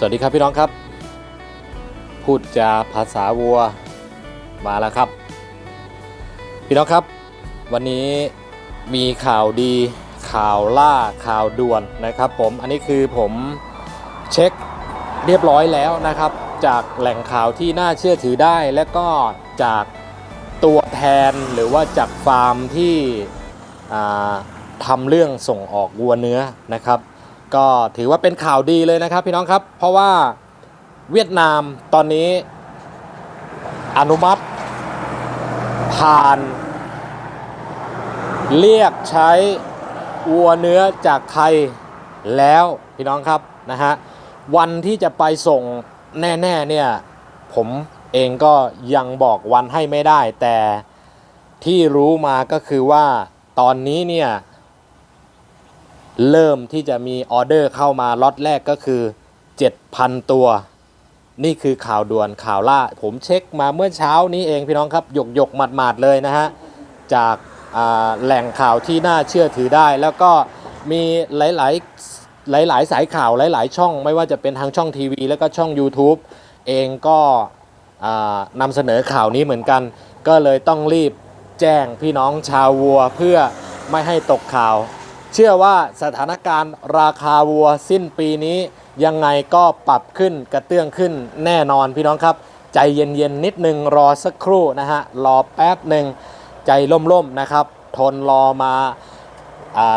สวัสดีครับพี่น้องครับ พูดจาภาษาวัวมาแล้วครับ พี่น้องครับ วันนี้มีข่าวดีข่าวล่าข่าวด่วนนะครับผมอันนี้คือผมเช็คเรียบร้อยแล้วนะครับ จากแหล่งข่าวที่น่าเชื่อถือได้ และก็จากตัวแทนหรือว่าจากฟาร์มที่ทำเรื่องส่งออกวัวเนื้อนะครับ ก็ถือว่าเป็นข่าวดีเลยนะครับพี่น้องครับ เพราะว่าเวียดนามตอนนี้อนุมัติ ผ่าน เรียกใช้วัวเนื้อจากไทยแล้วพี่น้องครับนะฮะวันที่จะไปส่งแน่ๆเนี่ยผมเองก็ยังบอกวันให้ไม่ได้ แต่ที่รู้มาก็คือว่าตอนนี้เนี่ย เริ่มที่จะมีออเดอร์เข้ามาล็อตแรกก็คือ 7,000 ตัว นี่คือข่าวด่วนข่าวล่า ผมเช็คมาเมื่อเช้านี้เองพี่น้องครับหยกหยกหมาดหมาดๆเลยนะฮะ จากาแหล่งข่าวที่น่าเชื่อถือได้ แล้วก็มีหลาย ๆ หลาย ๆ สายข่าวหลาย ๆ ช่อง ไม่ว่าจะเป็นทางช่องทีวี แล้วก็ช่อง YouTube เองก็นำเสนอข่าวนี้เหมือนกัน ก็เลยต้องรีบแจ้งพี่น้องชาววัวเพื่อไม่ให้ตกข่าว เชื่อว่าสถานการณ์ราคาวัวสิ้นปีนี้ยังไงก็ปรับขึ้นกระเตื้องขึ้นแน่นอนพี่น้องครับ ใจเย็นๆนิดนึงรอสักครู่นะฮะรอแป๊บหนึ่งใจล่มๆนะครับ ทนรอมา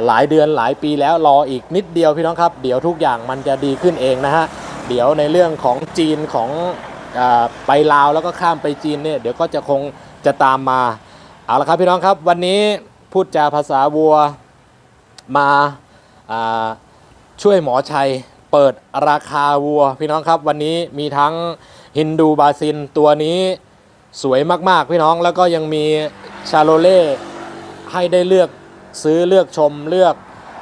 หลายเดือนหลายปีแล้วรออีกนิดเดียวพี่น้องครับ เดี๋ยวทุกอย่างมันจะดีขึ้นเองนะฮะเดี๋ยวในเรื่องของจีนของอไปลาวแล้วก็ข้ามไปจีนเนี่ยเดี๋ยวก็จะคงจะตามมาเอาละครับพี่น้องครับ วันนี้พูดจาภาษาวัว มาอ่าช่วยหมอชัยเปิดราคาวัว พี่น้องครับวันนี้มีทั้งฮินดูบาซินตัวนี้สวยมากๆ พี่น้องแล้วก็ยังมีชาโลเล่ให้ได้เลือกซื้อเลือกชมเลือก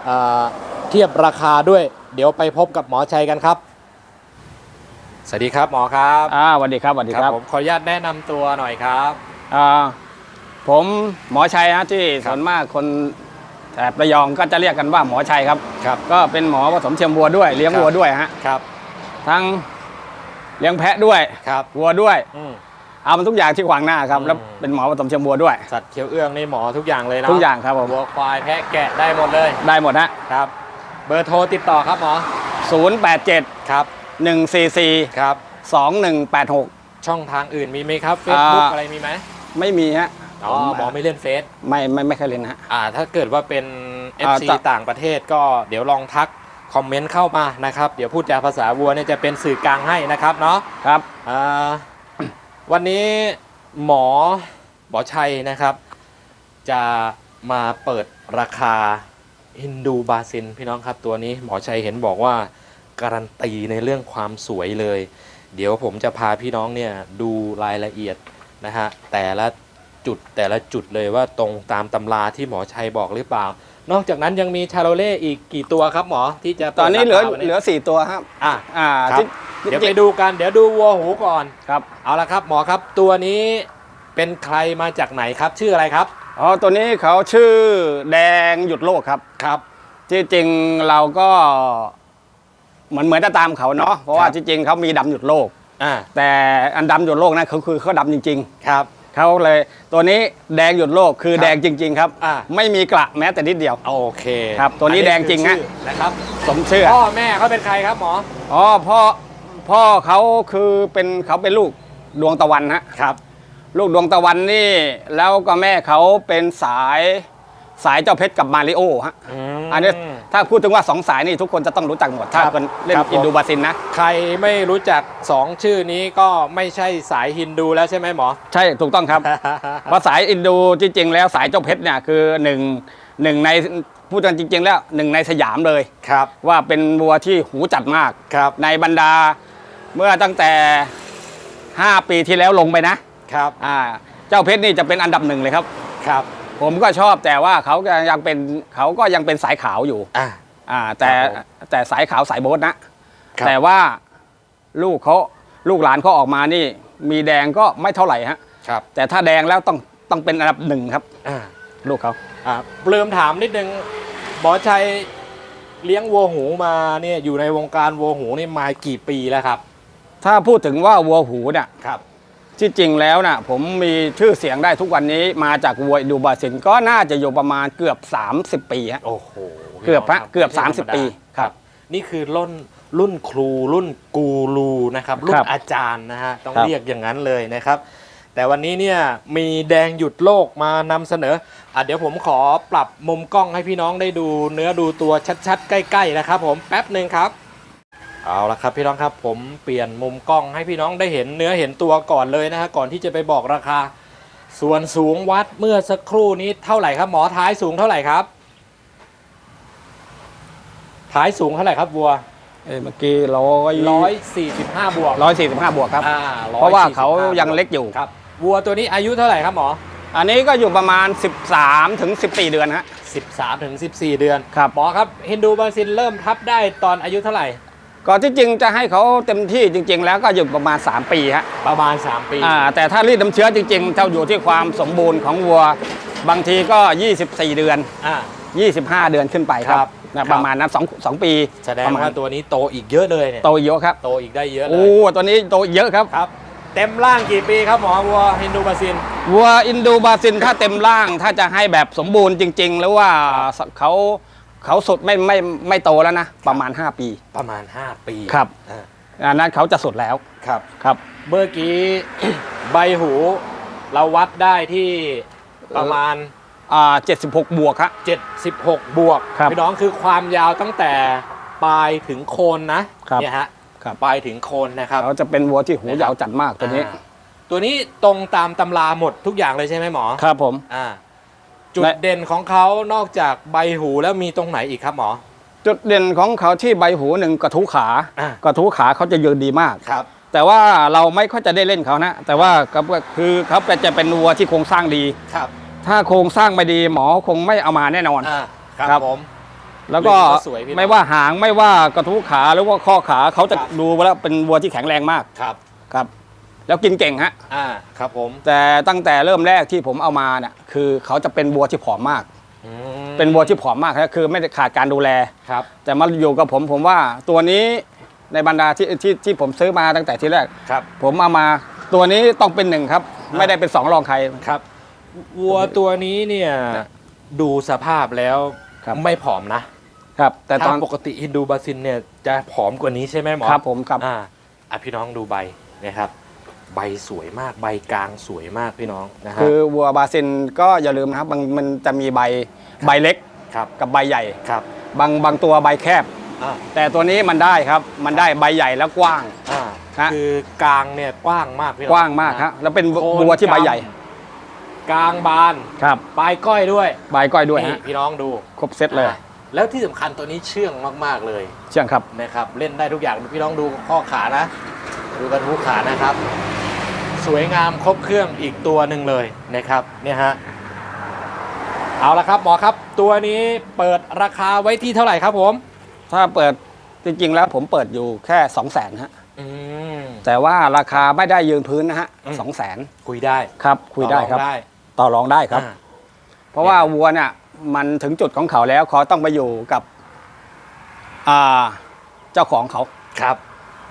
อาเทียบราคาด้วย เดี๋ยวไปพบกับหมอชัยกันครับ สวัสดีครับหมอครับอ่าสวัสดีครับสวัสดีครับผมขออนุญาตแนะนำตัวหน่อยครับอ่าผมหมอชัยฮะที่ครับส่วนมากคน แถบระยองก็จะเรียกกันว่าหมอชัยครับ ครับ ก็เป็นหมอผสมเทียมวัวด้วยเลี้ยงครับวัวด้วยฮะครับ ทั้งเลี้ยงแพะด้วยครับวัวด้วยอืม เอามันทุกอย่างที่ขวางหน้าครับอืม แล้วเป็นหมอผสมเทียมวัวด้วย สัตว์เขียวเอื้องนี่หมอทุกอย่างเลยเนาะทุกอย่างครับผมวัวควายแพะแกะได้หมดเลยได้หมดฮะครับ เบอร์โทรติดต่อครับหมอ0 8 7 ครับ1 4 4 ครับ 2 1 8 6 ช่องทางอื่นมีไหมครับ Facebook อ่า อะไรมีไหมไม่มีฮะ อ๋อหมอไม่เล่นเฟซไม่ไม่ไม่เคยเล่นฮะอ่า ถ้าเกิดว่าเป็นอ่า FC จะ ต่างประเทศก็เดี๋ยวลองทักคอมเมนต์เข้ามานะครับ เดี๋ยวพูดจาภาษาวัวเนี่ยจะเป็นสื่อกลางให้นะครับเนาะครับ อ่า วันนี้หมอหมอชัยนะครับ จะมาเปิดราคาฮินดูบาซินพี่น้องครับตัวนี้หมอชัยเห็นบอกว่า การันตีในเรื่องความสวยเลย เดี๋ยวผมจะพาพี่น้องเนี่ยดูรายละเอียดนะฮะแต่ละ จุดแต่ละจุดเลยว่าตรงตามตำราที่หมอชัยบอกหรือเปล่า นอกจากนั้นยังมีชาโลเล่อีกกี่ตัวครับหมอที่จะตอนนี้เหลือปิดราคาวันเหลือ4ตัวครับอะอ่าครับที่เดี๋ยวที่ไปดูกันเดี๋ยวดูวัวหูก่อนครับเอาละครับหมอครับตัวนี้เป็นใครมาจากไหนครับชื่ออะไรครับอ๋อตัวนี้เขาชื่อแดงหยุดโลกครับครับที่จริงเราก็เหมือนเหมือนจะตามเขาเนาะเพราะว่าครับที่จริงเขามีดำหยุดโลกอ่าแต่อันดำหยุดโลกนะเขาคือเขาดำจริงครับๆ เขาเลย ตัวนี้แดงหยุดโลกคือครับแดงจริง ๆ ครับอ่า ไม่มีกระแม้แต่นิดเดียว โอเคครับตัวนี้อัแดงจริงคือฮะชื่อนะครับสมเชื่อพ่อแม่เขาเป็นใครครับหมอ อ๋อพ่อพ่อเขาคือเป็นเขาเป็นลูกดวงตะวันฮะครับ ลูกดวงตะวันนี่แล้วก็แม่เขาเป็นสาย สายเจ้าเพชรกับมาริโอฮะอันนี้ถ้าพูดถึงว่าสองสายนี่ทุกคนจะต้องรู้จักหมด ถ้าครับเป็นเล่นครับผมอินโดูบราซิลนะ ใครไม่รู้จักสองชื่อนี้ก็ไม่ใช่สายฮินดูแล้วใช่ไหมหมอ ใช่ถูกต้องครับ เพราะสายอินโดูจริงๆแล้วสายเจ้าเพชรเนี่ยคือหนึ่งหนึ่งในพูดกันจริง ๆ แล้วหนึ่งในสยามเลยครับ ว่าเป็นวัวที่หูจัดมากครับในบรรดาเมื่อตั้งแต่ 5 ปีที่แล้วลงไปนะครับอ่าเจ้าเพชรนี่จะเป็นอันดับหนึ่งเลยครับครับ ผมก็ชอบแต่ว่าเขาก็ยังเป็นเขาก็ยังเป็นสายขาวอยู่อ่า อ่าแต่ครับผมแต่สายขาวสายโบ๊ทนะ ครับ แต่ว่าลูกเขาลูกหลานเขาออกมานี่ มีแดงก็ไม่เท่าไหร่ฮะ ครับแต่ถ้าแดงแล้วต้องต้องเป็นอันดับหนึ่งครับ อ่าลูกเขาอ่าเปลืมถามนิดนึงหมอชัยเลี้ยงวัวหูมาเนี่ยอยู่ในวงการวัวหูนี่มากี่ปีแล้วครับ ถ้าพูดถึงว่าวัวหูเนี่ยครับ ที่จริงแล้วนะผมมีชื่อเสียงได้ทุกวันนี้มาจากวัวอินดูบราซินก็น่าจะอยู่ประมาณเกือบ 30 ปีฮะ โอ้โหเกือบฮะพี่น้งเกือบไม่ใช่ธรรมดา30 ปีครับ นี่คือรุ่นรุ่นครูรุ่นกูรูนะครับ รุ่ครันบอาจารย์นะฮะต้องครับเรียกอย่างนั้นเลยนะครับ แต่วันนี้เนี่ยมีแดงหยุดโลกมานำเสนออะเดี๋ยวผมขอปรับมุมกล้องให้พี่น้องได้ดูเนื้อดูตัวชัดๆ ใกล้ๆนะครับ ผมแป๊บหนึ่งครับ เอาละครับพี่น้องครับผมเปลี่ยนมุมกล้องให้พี่น้องได้เห็นเนื้อเห็นตัวก่อนเลยนะฮะก่อนที่จะไปบอกราคา ส่วนสูงวัดเมื่อสักครู่นี้เท่าไหร่ครับหมอท้ายสูงเท่าไหร่ครับ ท้ายสูงเท่าไหร่ครับวัวเอ้ยเมื่อกี้ร้อยร้อยสี่สิบห้าบวกร้อยสี่สิบห้าบวกครับ อ่เพราะว่าเขา145ยังเล็กอยู่ ครับวัวตัวนี้อายุเท่าไหร่ครับหมออันนี้ก็อยู่ประมาณ 13ถึง14 เดือนฮะ 13ถึง14 เดือนครับ หมอครับฮินดูบาซินเริ่มทับได้ตอนอายุเท่าไหร่ ก็ที่จริงจะให้เขาเต็มที่จริง ๆ แล้วก็อยู่ประมาณ 3 ปีฮะประมาณ 3 ปีอ่าแต่ถ้ารีดน้ำเชื้อจริงๆเท่าอยู่ที่ความสมบูรณ์ของวัว บางทีก็ 24 เดือน อ่า 25 เดือนขึ้นไปคครัรับบนะครับ ประมาณนั้นสองสองปีแสดงประมาณว่าตัวนี้โตอีกเยอะเลยเนี่ยโตเยอะครับโตอีกได้เยอะเลโอ้ยตัวนี้โตเยอะครับ ครับ เต็มร่างกี่ปีครับหมอวัวฮินดูบาซิน วัวอินโดบราซินถ้าเต็มร่างถ้าจะให้แบบสมบูรณ์จริง ๆ หรือว่าเขา เขาสุดไม่ไม่ไม่โตแล้วนะ ประมาณ 5 ปีประมาณ 5 ปีครับอ่าอันนั้นเขาจะสุดแล้วครับ ครับ เมื่อกี้ ใบหูเราวัดได้ที่ประมาณ อ่า76 บวกครับ76 บวกครับพี่น้องคือความยาวตั้งแต่ปลายถึงโคนนะครับเนี่ยฮะครับ ปลายถึงโคนนะครับ เขาจะเป็นวัวที่หูยาวจัดมากตัวนี้ อ่าตัวนี้ตรงตามตำราหมดทุกอย่างเลยใช่ไหมหมอ ครับผม อ่า จุดและเด่นของเขานอกจากใบหูแล้วมีตรงไหนอีกครับหมอ จุดเด่นของเขาที่ใบหูหนึ่งกระทู้ขา อ่ากระทู้ขาเขาจะยืนดีมาก ครับ แต่ว่าเราไม่ค่อยจะได้เล่นเขานะ แต่ว่าก็คือเขาจะเป็นวัวที่โครงสร้างดี ครับถ้าโครงสร้างไม่ดีหมอคงไม่เอามาแน่นอน อ่าครับครับผม แล้วก็เลี้ยงก็สวยพี่น้องไม่ว่าหางไม่ว่ากระทู้ขาหรือว่าข้อขาเขาจะครับดูแล้วเป็นวัวที่แข็งแรงมากครับ ครับ แล้วกินเก่งฮะ อ่าครับผมแต่ตั้งแต่เริ่มแรกที่ผมเอามาเนี่ยคือเขาจะเป็นวัวที่ผอมมาก อืมเป็นวัวที่ผอมมากครับคือไม่ได้ขาดการดูแล ครับ แต่มาอยู่กับผมผมว่าตัวนี้ในบรรดาที่ที่ที่ผมซื้อมาตั้งแต่ที่แรก ครับ ผมเอามาตัวนี้ต้องเป็นหนึ่งครับอ่าไม่ได้เป็นสองรองใคร ครับ วัวตัวนี้เนี่ยดูสภาพแล้วครับ ไม่ผอมนะครับ แต่ตอถ้านปกติฮินดูบาซินเนี่ยจะผอมกว่านี้ใช่ไหมหมอครับผมครับ อ่าอะพี่น้องดูใบนะครับ ใบสวยมาก ใบกลางสวยมากพี่น้องนะฮะ คือวัวบราซินก็อย่าลืมนะครับมันมันจะมีใบใบเล็กครับ กับใบใหญ่ ครับบางบางตัวใบแคบ อ่าแต่ตัวนี้มันได้ครับ มันได้ใบใหญ่แล้วกว้าง อ่าฮะ คือกลางเนี่ยกว้างมากพี่น้องกว้างมากนะฮะแล้วเป็นโคนวัวที่ใบใหญ่กลางบานครับปลายก้อยด้วยใบก้อยด้วยนี่ฮะพี่น้องดูครบเซตเลยอะแล้วที่สำคัญตัวนี้เชื่องมากๆเลย เชื่องครับ นะครับเล่นได้ทุกอย่างพี่น้องดูข้อขานะ ดูกันทุกขานะครับ สวยงามครบเครื่องอีกตัวหนึ่งเลยนะครับเนี่ยฮะเอาละครับหมอครับ ตัวนี้เปิดราคาไว้ที่เท่าไหร่ครับผม ถ้าเปิดจริงๆแล้วผมเปิดอยู่แค่2 0 0 0 0นฮะอืม แต่ว่าราคาไม่ได้ยืนพื้นนะฮะอืม สองแสนคุยได้ครับ คุยได้ครับ ต่อองได้ต่อรองได้ครับ อ่า เพราะว่าวัวเนี่ยมันถึงจุดของเขาแล้วเขาต้องไปอยู่กับอ่าเจ้าของเขา ครับ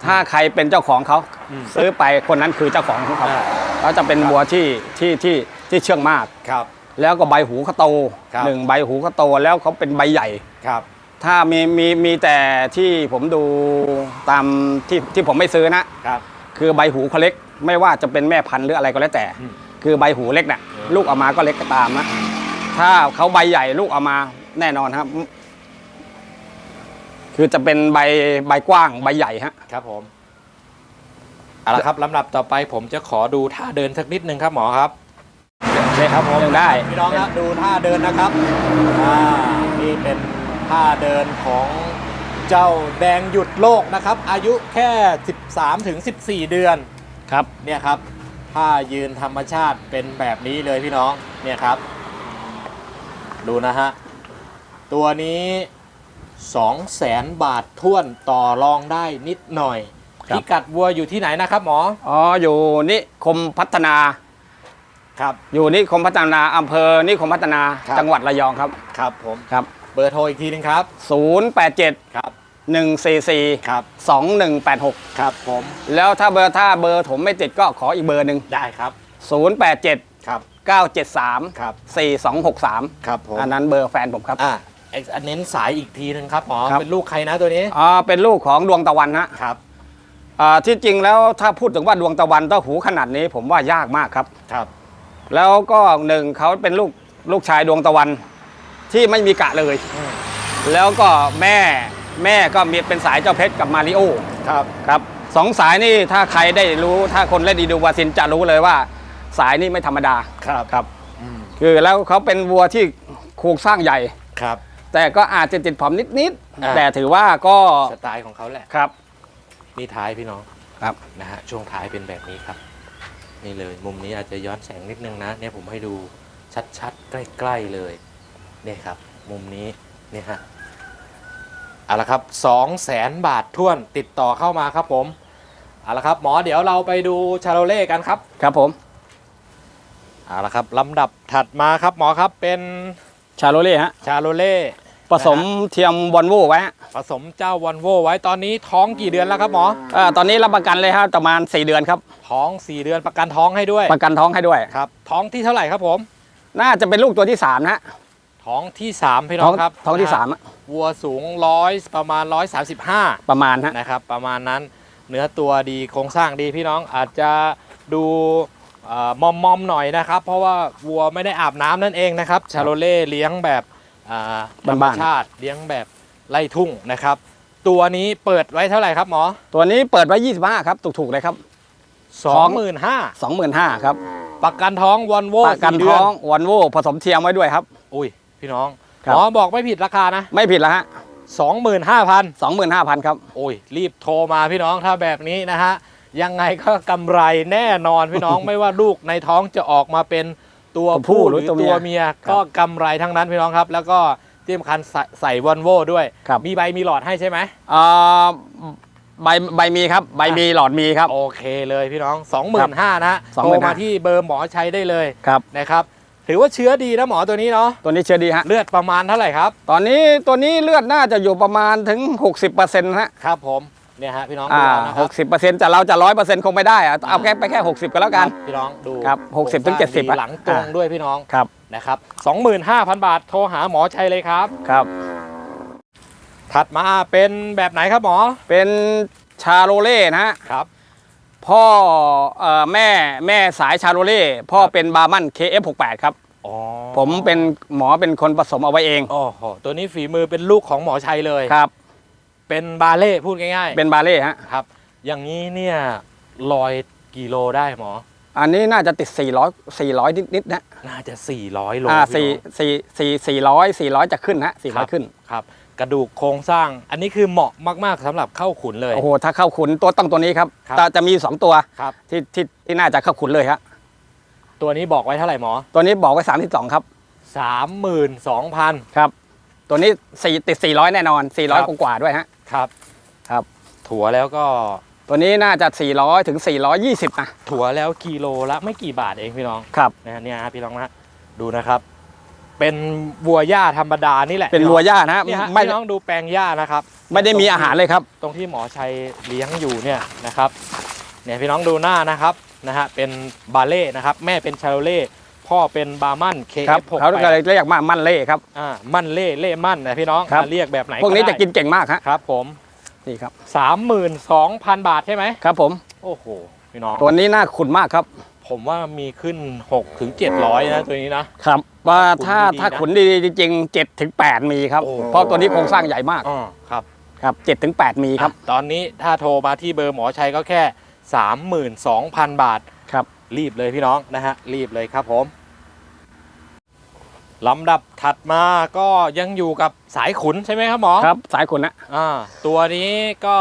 ถ้าใครเป็นเจ้าของเขาอืมซื้อไปคนนั้นคือเจ้าของของเขาอ่าเขาจะเป็นวัวที่ที่ที่ที่เชื่องมากครับ แล้วก็ใบหูเขาโตครับหนึ่งใบหูเขาโตแล้วเขาเป็นใบใหญ่ครับ ถ้ามีมีมีแต่ที่ผมดูตามที่ที่ผมไม่ซื้อนะครับ คือใบหูเขาเล็ก ไม่ว่าจะเป็นแม่พันธุ์หรืออะไรก็แล้วแต่อืมคือใบหูเล็กเนี่ยอืมลูกออกมาก็เล็กก็ตามนะถ้าเขาใบใหญ่ลูกออกมาแน่นอนครับ คือจะเป็นใบใบกว้างใบใหญ่ฮะ ครับผมเอาละครับลำดับต่อไปผมจะขอดูท่าเดินสักนิดนึงครับหมอครับนี่ครับผมยังได้ พี่น้องครับดูท่าเดินนะครับอ่านี่เป็นท่าเดินของเจ้าแดงหยุดโลกนะครับ อายุแค่ 13ถึง14 เดือนครับเนี่ยครับท่ายืนธรรมชาติเป็นแบบนี้เลยพี่น้องเนี่ยครับ ดูนะฮะตัวนี้ 2แสนบาทท่วนต่อรองได้นิดหน่อยครับ พิกัดวัวอยู่ที่ไหนนะครับหมออ๋ออยู่นิคมพัฒนา ครับ อยู่นิคมพัฒนาอำเภอนิคมพัฒนาครับ จังหวัดระยองครับครับผมครับบอร์โทรอีกทีหนึงครับ087 ครับ144 ครับ2186 ครับผมแล้วถ้าเบอร์ถ้าเบอร์ผมไม่ติดก็ขออีกเบอร์หนึ่งได้ครับ087 ครับ973 ครับ 4263 ครับผมอันนั้นเบอร์แฟนผมครับ อ่า เอ็กซ์อันเน้นสายอีกทีหนึงครับหมอครับ เป็นลูกใครนะตัวนี้อ่าเป็นลูกของดวงตะวันฮะครับอ่าที่จริงแล้วถ้าพูดถึงว่าดวงตะวันเต้าหูขนาดนี้ผมว่ายากมากครับ ครับแล้วก็หนึ่งเขาเป็นลูกลูกชายดวงตะวันที่ไม่มีกะเลย อืมแล้วก็แม่แม่ก็มีเป็นสายเจ้าเพชรกับมาริโอครับครับสองสายนี่ถ้าใครได้รู้ถ้าคนเล่นดีดูวาซินจะรู้เลยว่า สายนี่ไม่ธรรมดาครับครับ อืมคือแล้วเขาเป็นวัวที่โครงสร้างใหญ่ ครับ แต่ก็อาจจะติดผอมนิดอ่า ๆ แต่ถือว่าก็สไตล์ของเขาแหละ ครับ นี่ท้ายพี่น้องครับ นะฮะช่วงท้ายเป็นแบบนี้ครับ นี่เลยมุมนี้อาจจะย้อนแสงนิดนึงนะ เนี่ยผมให้ดูชัดๆ ใกล้ๆเลยเนี่ยครับ มุมนี้เนี่ยฮะเอาละครับสองแสนบาทท่วนติดต่อเข้ามาครับผมเอาละครับ หมอเดี๋ยวเราไปดูชาโลเล่กันครับครับผมเอาละครับลำดับถัดมาครับหมอครับเป็น ชาโรเล่ฮะ ชาโลเล่ผสมเทียมวอลโว่ไว้ฮะผสมเจ้าวอนโวไว้ตอนนี้ท้องกี่เดือนแล้วครับหมอเอ่อตอนนี้รับประกันเลยฮะประมาณ 4 เดือนครับ ท้อง 4 เดือนประกันท้องให้ด้วย ประกันท้องให้ด้วย ครับ ท้องที่เท่าไหร่ครับผม น่าจะเป็นลูกตัวที่ 3 นะฮะ ท้องที่ 3 พี่น้องครับท้องที่นะฮะสามอะวัวสูงร้อยประมาณ 135 ประมาณฮะ นะครับ ประมาณนั้น เนื้อตัวดีโครงสร้างดีพี่น้องอาจจะดูเอ่อ มอมมอมๆหน่อยนะครับ เพราะว่าวัวไม่ได้อาบน้ำนั่นเองนะครับชาโลเล่เลี้ยงแบบอ่าธรรมชาติเลี้ยงแบบไล่ทุ่งนะครับ ตัวนี้เปิดไว้เท่าไหร่ครับหมอ ตัวนี้เปิดไว้ 25 ครับ ถูกๆเลยครับ 25,000 25,000ครับประกันท้องวอนโวประกันท้องวอลโว่ผสมเทียมไว้ด้วยครับ อุ้ยพี่น้องครับหมอบอกไม่ผิดราคานะ ไม่ผิดแล้วฮะ 25,000 25,000 ครับ โอ้ยรีบโทรมาพี่น้องถ้าแบบนี้นะฮะ ยังไงก็กำไรแน่นอนพี่น้องไม่ว่าลูกในท้องจะออกมาเป็นตัวตัวผู้ผู้หหรืรืออตัวเมียตัวเมียก็กำไรทั้งนั้นพี่น้องครับ แล้วก็ที่สำคัญใส่ใส่วอลโวด้วยครับมีใบมีหลอดให้ใช่ไหมอ่าใบใบมีครับ ใบมีหลอดมีครับ โอเคเลยพี่น้อง 25,000นะฮะ25,000โทรมาที่เบอร์หมอชัยได้เลยครับนะครับ ถือว่าเชื้อดีนะหมอตัวนี้เนาะตัวนี้เชื่อดีฮะเลือดประมาณเท่าไหร่ครับ ตอนนี้ตัวนี้เลือดน่าจะอยู่ประมาณถึง 60%ฮะครับผม เนี่ยฮะพี่น้องอ่าดูเอานะคหรับกสิบเปอร์เซ็นต์แต่เราจะร้อยเปอร์เซ็นต์คงไม่ได้อะเอาแค่ไปแค่หกสิบก็แล้วกันครับพี่น้องดูครับ60ถึงโครสร้า70อะ หลังตรงอ่าด้วยพี่น้องครับนะครับ25,000 บาทโทรหาหมอชัยเลยครับ ครับ ถัดมาเป็นแบบไหนครับหมอเป็นชาโรเล่นะฮะครับ พ่อเอ่อแม่แม่สายชาโรเล่พ่อเป็นบาร์มัน KF68 ครับ อ๋อผมเป็นหมอเป็นคนผสมเอาไว้เอง โอ้โหตัวนี้ฝีมือเป็นลูกของหมอชัยเลยครับ เป็นบาเล่พูดง่ายเป็นบาเล่ฮะๆครับ อย่างนี้เนี่ยลอยกิโลได้หมอ อันนี้น่าจะติด 400 400 นิดนิดๆนะน่าจะ 400โลอ่าพี่สี่น้องสี่สี่สี่ร้อยสี่ร้อยจะขึ้นฮะสี่คร้รัอบยขึ้นครับ กระดูกโครงสร้าง อันนี้คือเหมาะมากๆสำหรับเข้าขุนเลย โอ้โห ถ้าเข้าขุนตัวต้องตัวนี้ครับครับแต่จะมี 2 ตัวครับ ที่ที่ที่น่าจะเข้าขุนเลยฮะ ตัวนี้บอกไว้เท่าไหร่หมอ ตัวนี้บอกไว้32ครับ 32,000 ครับ ตัวนี้สี่ติด 400 แน่นอน ครับ 400 กว่าๆด้วยฮะ ครับ ครับ ถั่วแล้วก็ตัวนี้น่าจะ 400ถึง420นะถั่วแล้วกิโลละไม่กี่บาทเองพี่น้องครับนะฮะเนี่ยฮะพี่น้องนะดูนะครับ เป็นวัวหญ้าธรรมดานี่แหละเป็นพี่วัวองย่านะฮะเนี่ยฮะไม่พี่น้องดูแปลงหญ้านะครับ ไม่ได้มีอาหารเลยครับ ตรงที่หมอชัยเลี้ยงอยู่เนี่ยนะครับเนี่ยพี่น้องดูหน้านะครับนะฮะเป็นบาเล่นะครับ แม่เป็นชาโลเล่ พ่อเป็นบาร์มันครับ KF68 เขาก็เลยเรียกมามั่นเล่ครับ อ่ามันเล่เล่มันนะพี่น้องครับ อะเรียกแบบไหนพวกนี้ได้จะกินเก่งมากฮะครับผม นี่ครับ32,000 บาทใช่ไหมครับผมโอ้โหพี่น้องตัวนี้น่าขุนมากครับผมว่ามีขึ้น6ถึง700นะตัวนี้นะ ครับว่าถ้าขุนดีๆถ้านะขุนดีๆจริงๆ7ถึง8มีครับ โอ้ เพราะตัวนี้โครงสร้างใหญ่มากอ๋อครับ ครับ7ถึง8มีครับ อะตอนนี้ถ้าโทรมาที่เบอร์หมอชัยก็แค่ 32,000 บาท ครับ รีบเลยพี่น้องนะฮะ รีบเลยครับผม ลำดับถัดมาก็ยังอยู่กับสายขุนใช่ไหมครับหมอครับ สายขุนนะอ่าตัวนี้ก็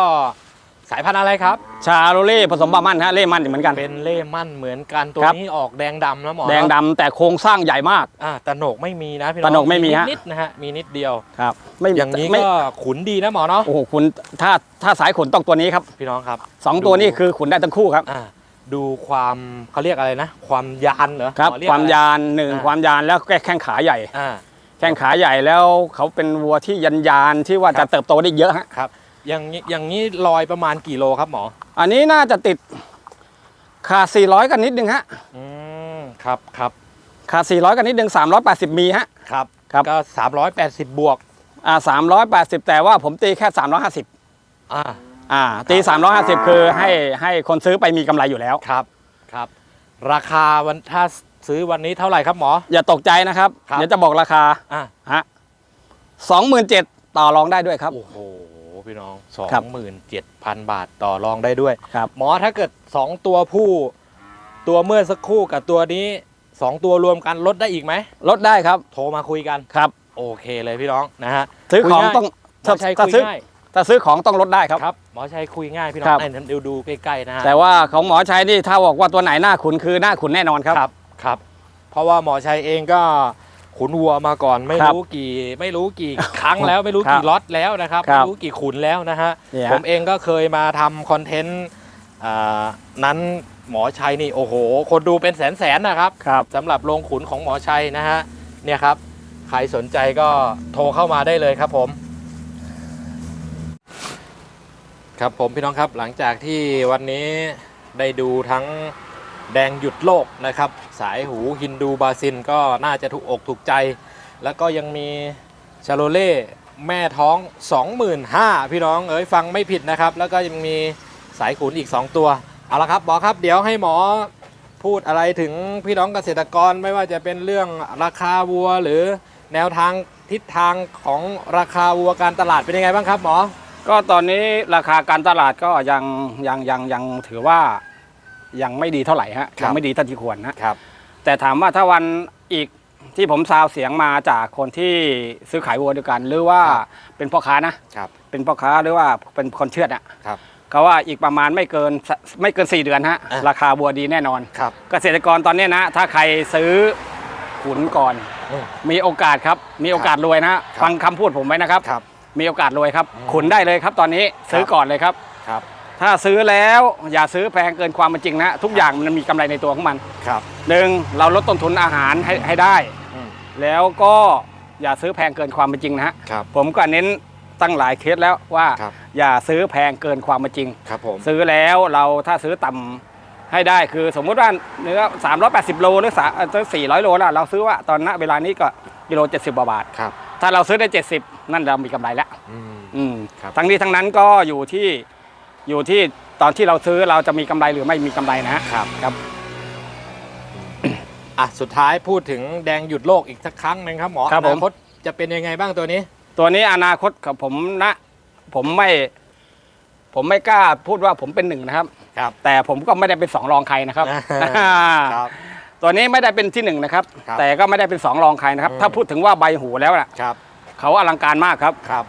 สายพันธุ์อะไรครับ ชาโรเล่ผสมบาร์มันฮะเล่มันเหมือนกัน เป็นเล่มั่นเหมือนกันตัวครับนี้ออกแดงดำนะหมอแดงดำแต่โครงสร้างใหญ่มากอ่าตะโหนกไม่มีนะพี่น้องตะโหนกไม่มีฮะนิดๆนะฮะมีนิดเดียวครับ ไม่อย่างนี้ไม่ก็ขุนดีนะหมอเนาะโอ้โหขุนถ้าถ้าสายขุนต้องตัวนี้ครับพี่น้องครับสองตัวนี้คือขุนได้ทั้งคู่ครับอ่า ดูความเขาเรียกอะไรนะ ความยานเหรอครับหอเรียกความอะไร ยานหนึ่งอ่า ความยานแล้วก็แข้งขาใหญ่ อ่า แข้งขาใหญ่แล้วเขาเป็นวัวที่ยันยานๆที่ว่าครัจะบ เติบโตได้เยอะฮะครับอย่างนี้อย่างนี้ลอยประมาณกี่โลครับหมออันนี้น่าจะติดขาด400 กันนิดนึงฮะอืมครับครับขาด400 กันนิดนึง380 มีฮะ ครับครับ ก็380 บวกอ่า380 แต่ว่าผมตีแค่ 350 อ่า อ่าตี350คือให้ให้คนซื้อไปมีกำไรอยู่แล้ว ครับครับ ราคาวันถ้าซื้อวันนี้เท่าไหร่ครับหมอ อย่าตกใจนะครับ ครับ เดี๋ยวจะบอกราคาอะฮะสองหมื่นเจ็ดต่อรองได้ด้วยครับ โอ้โหพี่น้องครับ27,000บาทต่อรองได้ด้วย ครับ หมอถ้าเกิด 2 ตัวผู้ ตัวเมื่อสักครู่กับตัวนี้ 2 ตัวรวมกันลดได้อีกไหม ลดได้ครับโทรมาคุยกัน ครับ โอเคเลยพี่น้องนะฮะซื้อของคุยง่ายต้องหมอชัยถ้าคุยซื้อง่าย ถ้าซื้อของต้องลดได้ครับ ครับ หมอชัยคุยง่ายพี่น้อครังบไอ้นั้นดูดูใกล้ๆนะฮะแต่ว่าของหมอชัยนี่ถ้าบอกว่าตัวไหนหน้าขุนคือหน้าขุนแน่นอนครับ ครับครับ เพราะว่าหมอชัยเองก็ขุนวัวมาก่อนไม่ครับรู้กี่ ไม่รู้กี่ครั้งแล้วไม่รู้ครับกี่ล็อตแล้วนะครับครัไม่บรู้กี่ขุนแล้วนะฮะเนี่ยฮะ ผมเองก็เคยมาทำคอนเทนต์อ่านั้นหมอชัยนี่โอ้โห คนดูเป็นแสนๆนะครับ ครับ สำหรับโรงขุนของหมอชัยนะฮะเนี่ยครับ ใครสนใจก็โทรเข้ามาได้เลยครับผม ครับผมพี่น้องครับหลังจากที่วันนี้ได้ดูทั้งแดงหยุดโลกนะครับ สายหูฮินดูบาซินก็น่าจะถูกอกถูกใจ แล้วก็ยังมีชาโลเล่แม่ท้อง 25,000พี่น้องเอ้ยฟังไม่ผิดนะครับ แล้วก็ยังมีสายขุนอีก 2 ตัว เอาละครับหมอครับ เดี๋ยวให้หมอพูดอะไรถึงพี่น้องเกษตรกรไม่ว่าจะเป็นเรื่องราคาวัวหรือแนวทางทิศทางของราคาวัวการตลาดเป็นยังไงบ้างครับหมอ ก็ตอนนี้ราคาการตลาดก็ยังยังยังยังถือว่ายังไม่ดีเท่าไหร่ฮะครับยังไม่ดีเท่าที่ควรฮะครับ แต่ถามว่าถ้าวันอีกที่ผมซาวเสียงมาจากคนที่ซื้อขายวัวด้วยกัน หรือว่าครับเป็นพ่อค้านะครับเป็นพ่อค้าหรือว่าเป็นคนเชื่อดอะครับเขาว่าอีกประมาณไม่เกินสไม่เกิน 4 เดือนฮะอะราคาวัวดีแน่นอนครับเกษตรกรตอนนี้นะ ถ้าใครซื้อขุนก่อนอืมมีโอกาสครับ มีโอกาสรวยนะฮะครับฟังคำพูดผมไว้นะครับครับ มีโอกาสรวยครับอืมขุนได้เลยครับตอนนี้ซื้อก่อนเลยครับ ครับ ถ้าซื้อแล้วอย่าซื้อแพงเกินความเป็นจริงนะ ทุกอย่างมันมีกำไรในตัวของมันครับหนึ่งเราลดต้นทุนอาหารให้ให้ได้อืมแล้วก็อย่าซื้อแพงเกินความเป็นจริงนะฮะครับผมก็เน้นตั้งหลายเคสแล้วว่าครับอย่าซื้อแพงเกินความเป็นจริงครับผมซื้อแล้วเราถ้าซื้อต่ำให้ได้คือสมมุติว่าเนื้อ380 โลหรือสาเอ่อ400 โลแล้วเราซื้อว่าตอนณเวลานี้ก็กิโล 70 บาทครับ ถ้าเราซื้อได้ 70 นั่นเรามีกำไรแล้วอืมอืมครับทั้งนี้ทั้งนั้นก็อยู่ที่อยู่ที่ตอนที่เราซื้อเราจะมีกำไรหรือไม่มีกำไรนะฮะครับครับอะสุดท้ายพูดถึงแดงหยุดโลกอีกสักครั้งหนึ่งครับหมอครับอผมนาคตจะเป็นยังไงบ้างตัวนี้ ตัวนี้อนาคตกับผมนะ ผมไม่ ผมไม่กล้าพูดว่าผมเป็นหนึ่งนะครับครับ แต่ผมก็ไม่ได้เป็นสองรองใครนะครับครับ ตัวนี้ไม่ได้เป็นที่หนึ่งนะครับ ครับ แต่ก็ไม่ได้เป็นสองรองใครนะครับอืมถ้าพูดถึงว่าใบหูแล้วน่ะครับเขาอลังการมากครับ ครับ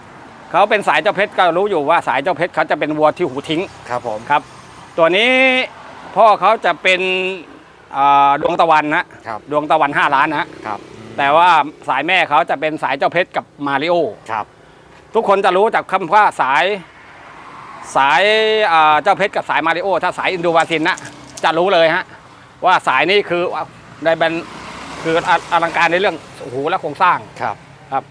เขาเป็นสายเจ้าเพชรก็รู้อยู่ว่าสายเจ้าเพชรเขาจะเป็นวัวที่หูทิ้งครับผมครับ ตัวนี้พ่อเขาจะเป็นอ่าดวงตะวันนะครับดวงตะวัน5ล้านนะฮะครับแต่ว่าสายแม่เขาจะเป็นสายเจ้าเพชรกับมาริโอ ครับทุกคนจะรู้จากคำว่าสายสายอ่าเจ้าเพชรกับสายมาริโอ ถ้าสายอินโดวาซินนะจะรู้เลยฮะ ว่าสายนี้คือในแบรนด์คือออลังการในเรื่องหูและโครงสร้างครับครับ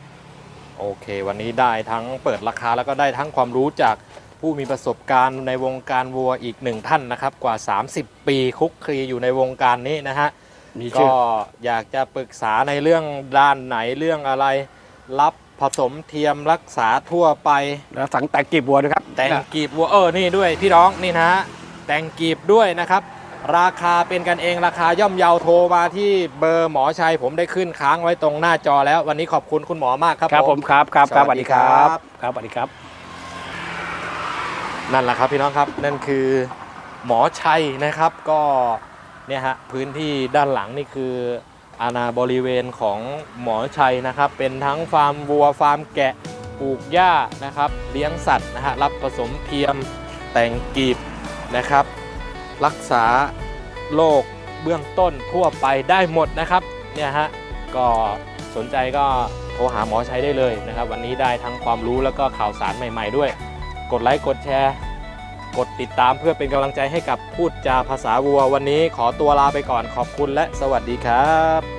โอเค วันนี้ได้ทั้งเปิดราคาแล้วก็ได้ทั้งความรู้จากผู้มีประสบการณ์ในวงการวัวอีกหนึ่งท่านนะครับ กว่า 30 ปีคุกคลีอยู่ในวงการนี้นะฮะมีชื่ก็ออยากจะปรึกษาในเรื่องด้านไหนเรื่องอะไร รับผสมเทียมรักษาทั่วไปแล้วสังแต่กีบบัวด้วยครับ แต่งกีบวัวเออนี่ด้วยพี่น้องนี่นะฮะแต่งกีบด้วยนะครับ ราคาเป็นกันเองราคาย่อมเยาโทรมาที่เบอร์หมอชัยผมได้ขึ้นค้างไว้ตรงหน้าจอแล้ววันนี้ขอบคุณคุณหมอมากครับครับผมครับครับครับสสวัวัสสดีดีคครัรับบครับสวัสดีครับ นั่นแหละครับพี่น้องครับนั่นคือหมอชัยนะครับก็เนี่ยฮะพื้นที่ด้านหลังนี่คืออาณาบริเวณของหมอชัยนะครับ เป็นทั้งฟาร์มวัวฟาร์มแกะปลูกหญ้านะครับ เลี้ยงสัตว์นะฮะรับผสมเทียมแต่งกีบนะครับ รักษาโรคเบื้องต้นทั่วไปได้หมดนะครับเนี่ยฮะก็สนใจก็โทรหาหมอชัยได้เลยนะครับ วันนี้ได้ทั้งความรู้แล้วก็ข่าวสารใหม่ ๆ ด้วย กดไลค์กดแชร์ กดติดตามเพื่อเป็นกำลังใจให้กับพูดจาภาษาวัว วันนี้ขอตัวลาไปก่อนขอบคุณและสวัสดีครับ